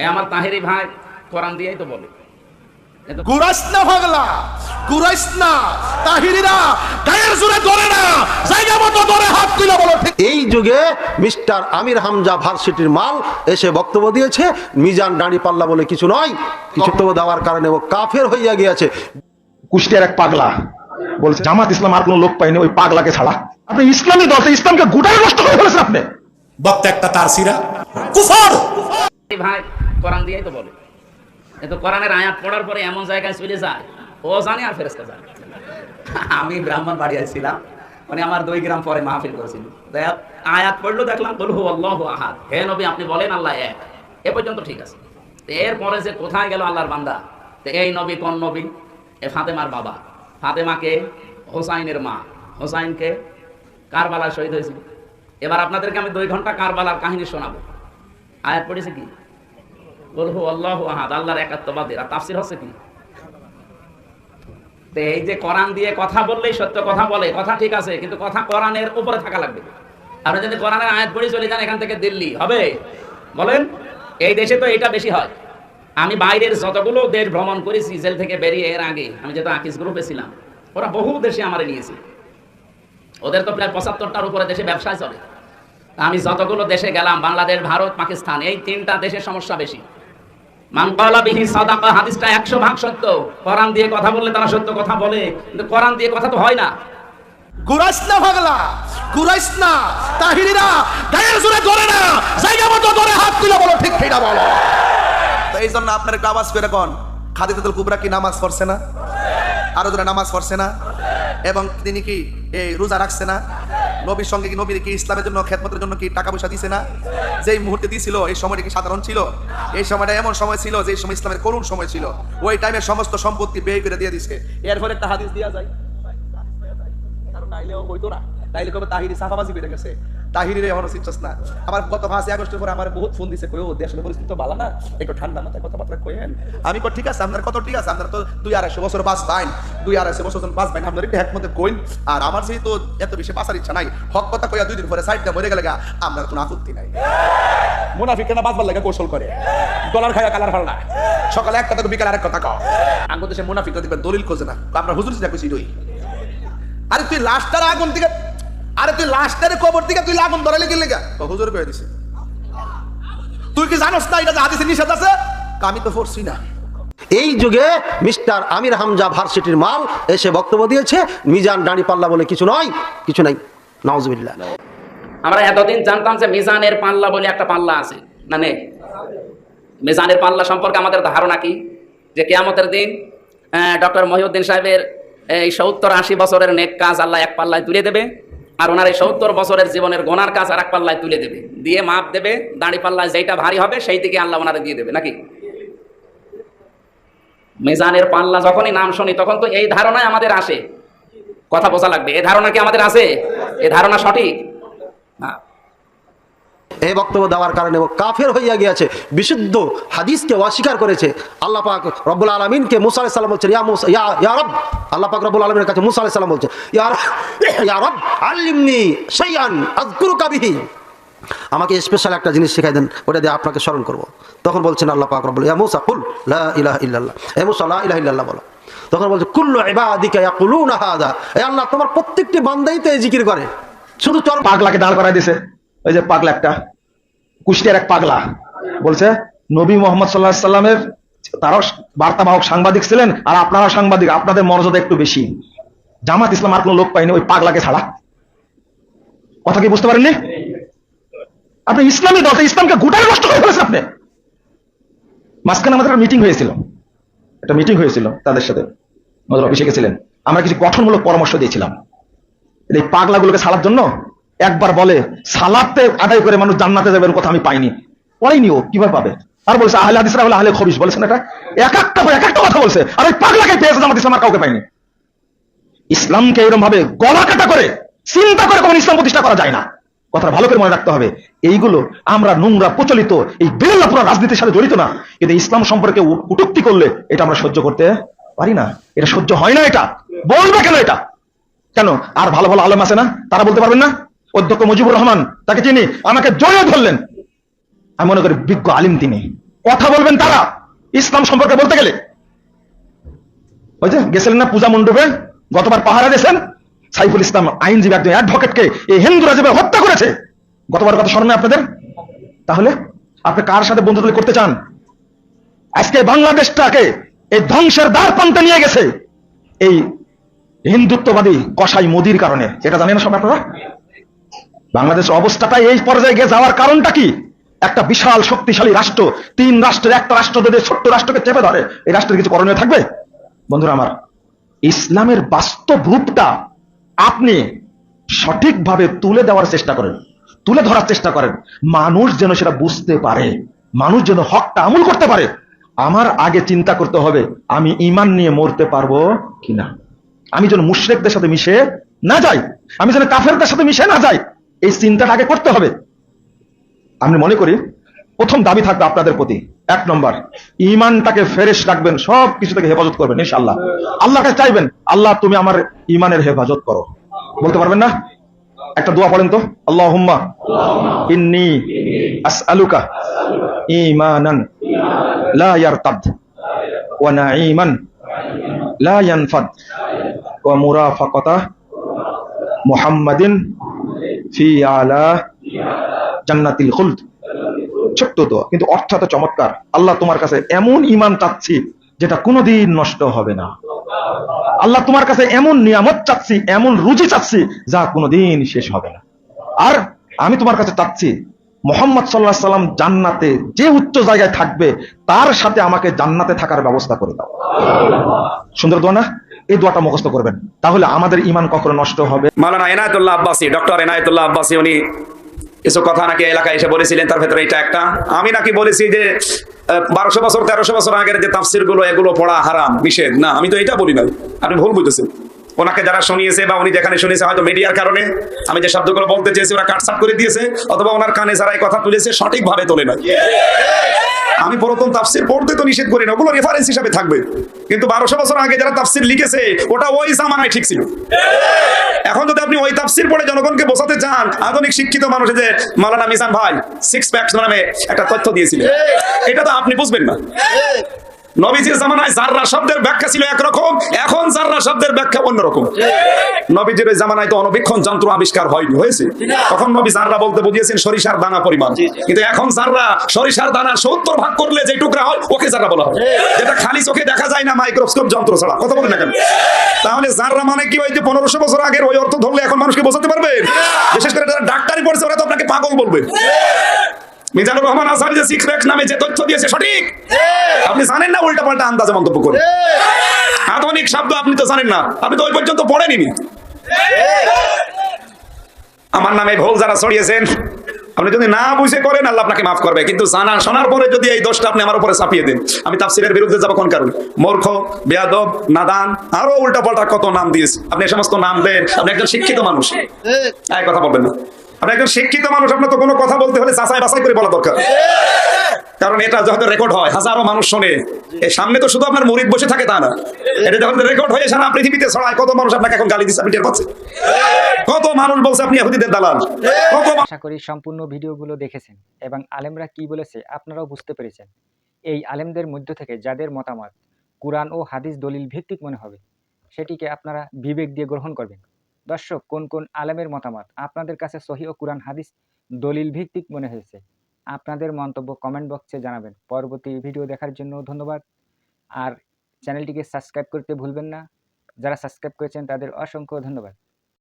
এ আমার তাহেরি ভাই কোরআন দিয়েই তো বলে। এ তো কুরাইস না পাগলা কুরাইস তাহিরিরা গায়ের জোরে ধরে না জায়গা মতো ধরে হাত তুলে বলো এই যুগে মিস্টার আমির হামজা ভার্সিটির মাল এসে বক্তব্য দিয়েছে মিজান পাল্লা বলে কিছু নয় কিছু বক্তব্য দেওয়ার কারণে ও কাফের হইয়া গিয়েছে। কুষ্টিয়ার এক পাগলা বলছে জামাত ইসলাম আর কোনো লোক পাইনি ওই পাগলাকে ছাড়া। আপনি ইসলামী দল ইসলামকে গোটাই নষ্ট করে ফেলেছেন আপনি। বক্তা একটা তার সিরা। কুফর। ভাই কোরআন দিয়েই তো বলে। এ তো কোরআনের আয়াত পড়ার পরে এমন জায়গায় চলে যায়, ও জানে আর ফেরেস্তা জানে। আমি ব্রাহ্মণ বাড়ি আসছিলাম মানে আমার দুই গ্রাম পরে মাহফিল করেছিল। আয়াত পড়ল দেখলাম বলু আল্লাহ আহাদ। হে নবী, আপনি বলেন আল্লাহ এক। এ পর্যন্ত ঠিক আছে। এরপরে যে কোথায় গেল আল্লাহর বান্দা? তো এই নবী কোন নবী? এ ফাতেমার বাবা। ফাতেমাকে হোসাইনের মা। হোসাইনকে কারবালার শহীদ হয়েছিল। এবার আপনাদেরকে আমি দুই ঘণ্টা কারবালার কাহিনী শোনাবো। আয়াত পড়েছে কি? আমি বাইরের যতগুলো দেশ ভ্রমণ করেছি, জেল থেকে বেরিয়ে এর আগে, আমি যেহেতু আকিস গ্রুপে ছিলাম, ওরা বহু দেশে আমার নিয়েছে। ওদের তো প্রায় পঁচাত্তরটার উপরে দেশে ব্যবসায় চলে। আমি যতগুলো দেশে গেলাম, বাংলাদেশ, ভারত, পাকিস্তান, এই তিনটা দেশের সমস্যা বেশি। মানকালা বিহি সাদাকা হাদিসটা একশো ভাগ সত্য। কোরআন দিয়ে কথা বললে তারা সত্য কথা বলে কিন্তু কোরআন দিয়ে কথা তো হয় না। না না তাহিরিরা গায়ের জোরে ধরে না জায়গা মতো ধরে হাত তুলে বলো ঠিক ঠিক বলো? তো এই জন্য আপনার একটু আওয়াজ করে কোন খাদিজাতুল কুবরা কি নামাজ পড়ছে না? আরও যারা নামাজ পড়ছে না? এবং তিনি কি এই রোজা রাখছে না? নবীর সঙ্গে কি নবীর কি ইসলামের জন্য, খেদমতের জন্য কি টাকা পয়সা দিছে না? যেই মুহূর্তে দিছিল, এই সময়টা কি সাধারণ ছিল? এই সময়টা এমন সময় ছিল যে সময় ইসলামের করুণ সময় ছিল। ওই টাইমে সমস্ত সম্পত্তি ব্যয় করে দিয়ে দিছে। এর ফলে একটা হাদিস দেওয়া যায় তাইলে কবে তাহিরি সাফাবাজি বেড়ে গেছে। এমন চিন্তাস না আমার গত আগস্টের পরে আমার বহুত ফোন দিছে কই ও দেশের পরিস্থিতি ভালো না। একটু ঠান্ডা মাথায় কথাবার্তা কইেন আমি ঠিক আছে, আপনার কত ঠিক আছে? আপনার তো দুই আড়াইশো বছর বাস দুই আড়াইশো বছর বাস আপনার একটু কইন। আর আমার সেই তো এত বেশি ইচ্ছা নাই, হক কথা কইয়া দুই দিন পরে সাইডটা মরে গেলে আপনার কোনো আপত্তি নাই। মুনাফিক কেনা বাঁচবার লাগে কৌশল করে। ডলার খায়া কালার ভালো না। সকালে এক কথা বিকালে আরেক কথা কও আঙ্গ দেশে মুনাফিকরা দলিল খোঁজে না। আপনার হুজুর সিনা কইছি রই। আরে তুই লাশটার আগুন থেকে আরে তুই লাশটারে কবর থেকে তুই আগুন ধরাইলে গেলে গা তো হুজুর কয়ে দিছে। তুই কি জানোস না এটা যে হাদিসে নিষেধ আছে? আমি তো পড়ছি না। এই যুগে মিস্টার আমির হামজা ভার্সিটির মাল এসে বক্তব্য দিয়েছে মিজান দাঁড়ি পাল্লা বলে কিছু নয় কিছু নাই। নওয়াজবিল্লাহ আমরা এতদিন জানতাম যে মিজানের পাল্লা বলে একটা পাল্লা আছে। না মানে মিজানের পাল্লা সম্পর্কে আমাদের ধারণা কি? যে কেয়ামতের দিন ডক্টর মহিউদ্দিন সাহেবের এই সত্তর আশি বছরের নেক কাজ আল্লাহ এক পাল্লায় তুলে দেবে। আর ওনার এই সত্তর বছরের জীবনের গোনার কাজ আর এক পাল্লায় তুলে দেবে। দিয়ে মাপ দেবে, দাঁড়ি পাল্লায় যেটা ভারী হবে সেই থেকে আল্লাহ ওনারে দিয়ে দেবে, নাকি? মেজানের পাল্লা যখনই নাম শুনি, তখন তো এই ধারণায় আমাদের আসে। কথা বোঝা লাগবে এ ধারণা কি আমাদের আছে এ ধারণা সঠিক? না। এই বক্তব্য দেওয়ার কারণে ও কাফের হইয়া গিয়েছে, বিশুদ্ধ হাদিসকে অস্বীকার করেছে। আল্লাহ পাক রব্বুল আলমিনকে মুসা আলাইহিস সালাম বলছেন, ইয়া রব! আল্লাহ পাক রব্বুল আলমিনের কাছে মুসা আলাইহিস সালাম বলছে রব ইয়া রব, আল্লিমনি আযকুরুকা বিহি। আমাকে স্পেশাল একটা জিনিস শেখাই দেন, ওটা দিয়ে আপনাকে স্মরণ করব। তখন বলছেন আল্লাহ পাক রব্বুল, ইয়া মুসা, কুল লা ইলাহা ইল্লাল্লাহ। এ মুসা, লা ইলাহা ইল্লাল্লাহ বলো। তখন বলছে, কুল্লু ইবাদিকা ইয়াকুলুনা হাদা। এ আল্লাহ, তোমার প্রত্যেকটি বান্দাই তো এই জিকির করে। শুধু চর পাগলাকে দাঁড় করাই দিছে। ওই যে পাগলা একটা, কুষ্টিয়ার এক পাগলা, বলছে, নবী মোহাম্মদ সাল্লাহ সাল্লামের তারাও বার্তাবাহক সাংবাদিক ছিলেন, আর আপনারা সাংবাদিক, আপনাদের মর্যাদা একটু বেশি। জামাত ইসলাম আর কোনো লোক পাইনি ওই পাগলাকে ছাড়া। কথা কি বুঝতে পারেননি? আপনি ইসলামী দল ইসলামকে গোটাই নষ্ট করে ফেলেছেন আপনি। মাঝখানে আমাদের মিটিং হয়েছিল। একটা মিটিং হয়েছিল তাদের সাথে। আমাদের অফিসে গেছিলেন। আমরা কিছু গঠনমূলক পরামর্শ দিয়েছিলাম। এই পাগলাগুলোকে ছাড়ার জন্য একবার বলে সালাতে আদায় করে মানুষ জান্নাতে যাবে কথা আমি পাইনি। পড়াইনি ও, কীভাবে পাবে? আর বলছে, আহলে হাদিসরা হলো আহলে খবিস বলেছেন এটা? এক একটা এক একটা কথা বলছে। আর ওই পাগলাকে পেয়েছে জামাত ইসলাম আর কাউকে পাইনি। ইসলামকে এরকম ভাবে গলা কাটা করে, চিন্তা করে কোন ইসলাম প্রতিষ্ঠা করা যায় না। কথাটা ভালো করে মনে রাখতে হবে। এইগুলো আমরা নোংরা, প্রচলিত, এই বেল্লাপুরা রাজনীতির সাথে জড়িত না। কিন্তু ইসলাম সম্পর্কে উটুক্তি করলে এটা আমরা সহ্য করতে পারি না। এটা সহ্য হয় না এটা। বলবে কেন এটা? কেন? আর ভালো ভালো আলম আছে না? তারা বলতে পারবেন না? অধ্যক্ষ মুজিবুর রহমান, তাকে চিনি আমাকে জড়িয়ে ধরলেন, আমি মনে করি বিজ্ঞ আলিম তিনি। কথা বলবেন তারা, ইসলাম সম্পর্কে বলতে গেলে। ওই যে গেছিলেন না পূজা মণ্ডপে, গতবার পাহারা দিয়েছেন, সাইফুল ইসলাম আইনজীবী একজন অ্যাডভোকেটকে, এই হিন্দুরা যেভাবে হত্যা করেছে। গতবার কথা স্মরণে আপনাদের? তাহলে আপনি কার সাথে বন্ধুত্ব করতে চান? আজকে বাংলাদেশটাকে এই ধ্বংসের দ্বার প্রান্তে নিয়ে গেছে। এই হিন্দুত্ববাদী কসাই মোদির কারণে। এটা জানেন সব আপনারা? বাংলাদেশ অবস্থাটা এই পর্যায়ে গিয়ে যাওয়ার কারণটা কি? একটা বিশাল শক্তিশালী রাষ্ট্র, তিন রাষ্ট্রের একটা রাষ্ট্র যদি ছোট্ট রাষ্ট্রকে চেপে ধরে, এই রাষ্ট্রের কিছু করণীয় থাকবে? বন্ধুরা আমার, ইসলামের বাস্তব রূপটা আপনি সঠিকভাবে তুলে দেওয়ার চেষ্টা করেন, তুলে ধরার চেষ্টা করেন। মানুষ যেন সেটা বুঝতে পারে, মানুষ যেন হকটা আমল করতে পারে। আমার আগে চিন্তা করতে হবে, আমি ইমান নিয়ে মরতে পারব কিনা? আমি যেন মুশরেকদের সাথে মিশে না যাই, আমি যেন কাফেরদের সাথে মিশে না যাই এই চিন্তাটা আগে করতে হবে। আমি মনে করি, প্রথম দাবি থাকবে আপনাদের প্রতি। এক নম্বর ইমানটাকে ফেরেশ রাখবেন সব কিছু থেকে হেফাজত করবেন, ইনশাআল্লাহ। আল্লাহকে চাইবেন, আল্লাহ তুমি আমার ইমানের হেফাজত করো। বলতে পারবেন না? একটা দোয়া পড়েন তো। আল্লাহ হুম্মা ইন্নি আসআলুকা ইমানান লা ইয়ারতাদ ওয়া নাঈমান লা ইয়ানফাদ ওয়া মুরাফাকাতা মুহাম্মাদিন জান্নাতিল খুলদ। ছোট্ট কিন্তু চমৎকার। আল্লাহ তোমার কাছে এমন ইমান চাচ্ছি যেটা কোনোদিন নষ্ট হবে না। আল্লাহ তোমার কাছে এমন নিয়ামত চাচ্ছি, এমন রুজি চাচ্ছি যা কোনোদিন শেষ হবে না। আর আমি তোমার কাছে চাচ্ছি, মোহাম্মদ সাল্লাহ সাল্লাম জান্নাতে যে উচ্চ জায়গায় থাকবে, তার সাথে আমাকে জান্নাতে থাকার ব্যবস্থা করে দাও। সুন্দর দোয়া না? এই দোয়াটা মুখস্থ করবেন। তাহলে আমাদের ইমান কখনো নষ্ট হবে? মালানা এনায়তুল্লাহ আব্বাসী, ডক্টর এনায়তুল্লাহ আব্বাসী, উনি কিছু কথা নাকি এলাকায় এসে বলেছিলেন, তার ভেতরে এটা একটা। আমি নাকি বলেছি যে বারোশো বছর, তেরোশো বছর আগের যে তাফসিরগুলো এগুলো পড়া হারাম, নিষেধ। না, আমি তো এটা বলি না আপনি ভুল বুঝতেছেন। ওনাকে যারা শুনিয়েছে বা উনি যেখানে শুনিয়েছে হয়তো মিডিয়ার কারণে, আমি যে শব্দগুলো বলতে চেয়েছি, ওরা কাটসাট করে দিয়েছে, অথবা ওনার কানে যারা এই কথা তুলেছে, সঠিকভাবে তোলে না আমি প্রথম তাফসির পড়তে তো নিষেধ করি না, ওগুলো রেফারেন্স হিসাবে থাকবে। কিন্তু বারোশো বছর আগে যারা তাফসির লিখেছে, ওটা ওই জামানায় ঠিক ছিল। এখন যদি আপনি ওই তাফসির পড়ে জনগণকে বোঝাতে চান, আধুনিক শিক্ষিত মানুষ যে মালানা মিজান ভাই সিক্স প্যাক্স নামে একটা তথ্য দিয়েছিলেন। এটা তো আপনি বুঝবেন না। নবীজির জামানায় জাররা শব্দের ব্যাখ্যা ছিল একরকম এখন জাররা শব্দের ব্যাখ্যা অন্যরকম। নবীজির ওই জামানায় তো অনবীক্ষণ যন্ত্র আবিষ্কার হয়নি হয়েছে। তখন নবী জাররা বলতে বুঝিয়েছেন সরিষার দানা পরিমাণ। কিন্তু এখন জাররা সরিষার দানা সত্তর ভাগ করলে যে টুকরা হয় ওকে জাররা বলা হয়। যেটা খালি চোখে দেখা যায় না মাইক্রোস্কোপ যন্ত্র ছাড়া। কথা বলেন না কেন? তাহলে জাররা মানে কি ওই যে পনেরোশো বছর আগের ওই অর্থ ধরলে এখন মানুষকে বোঝাতে পারবে? বিশেষ করে যারা ডাক্তারি পড়ছে ওরা তো আপনাকে পাগল বলবে। মিজানুর রহমান আসারি যে নামে যে তথ্য দিয়েছে সঠিক? আপনি জানেন না উল্টা পাল্টা আন্দাজে মন্তব্য করে আধুনিক শব্দ আপনি তো জানেন না। আপনি তো ওই পর্যন্ত পড়েনি আমার নামে ভুল যারা ছড়িয়েছেন আপনি যদি না বুঝে করেন আল্লাহ আপনাকে মাফ করবে। কিন্তু জানা শোনার পরে যদি এই দোষটা আপনি আমার উপরে চাপিয়ে দেন আমি তাফসিরের বিরুদ্ধে যাব কোন কারণ? মূর্খ বেয়াদব নাদান আরও উল্টা পাল্টা কত নাম দিয়েছে? আপনি এই সমস্ত নাম দেন আপনি একজন শিক্ষিত মানুষ। এক কথা বলবেন না। আপনি একজন শিক্ষিত মানুষ, আপনার তো কোনো কথা বলতে হলে যাচাই বাছাই করে বলা দরকার। কারণ এটা যখন রেকর্ড হয়, হাজারো মানুষ শোনে। এই সামনে তো শুধু আপনার মরিদ বসে থাকে তা না। এটা যখন রেকর্ড হয়ে সারা পৃথিবীতে ছড়ায়, কত মানুষ আপনাকে এখন গালি দিচ্ছে আপনি টের কত মানুষ বলছে আপনি ইহুদিদের দালাল? কত আশা করি সম্পূর্ণ ভিডিওগুলো দেখেছেন এবং আলেমরা কি বলেছে আপনারাও বুঝতে পেরেছেন। এই আলেমদের মধ্য থেকে যাদের মতামত, কোরআন ও হাদিস দলিল ভিত্তিক মনে হবে, সেটিকে আপনারা বিবেক দিয়ে গ্রহণ করবেন। দর্শক, কোন কোন আলেমের মতামত? আপনাদের কাছে সহি ও কোরআন হাদিস দলিল ভিত্তিক মনে হয়েছে। আপনাদের মন্তব্য কমেন্ট বক্সে জানাবেন। পরবর্তী ভিডিও দেখার জন্য ধন্যবাদ। আর চ্যানেলটিকে সাবস্ক্রাইব করতে ভুলবেন না। যারা সাবস্ক্রাইব করেছেন তাদের অসংখ্য ধন্যবাদ।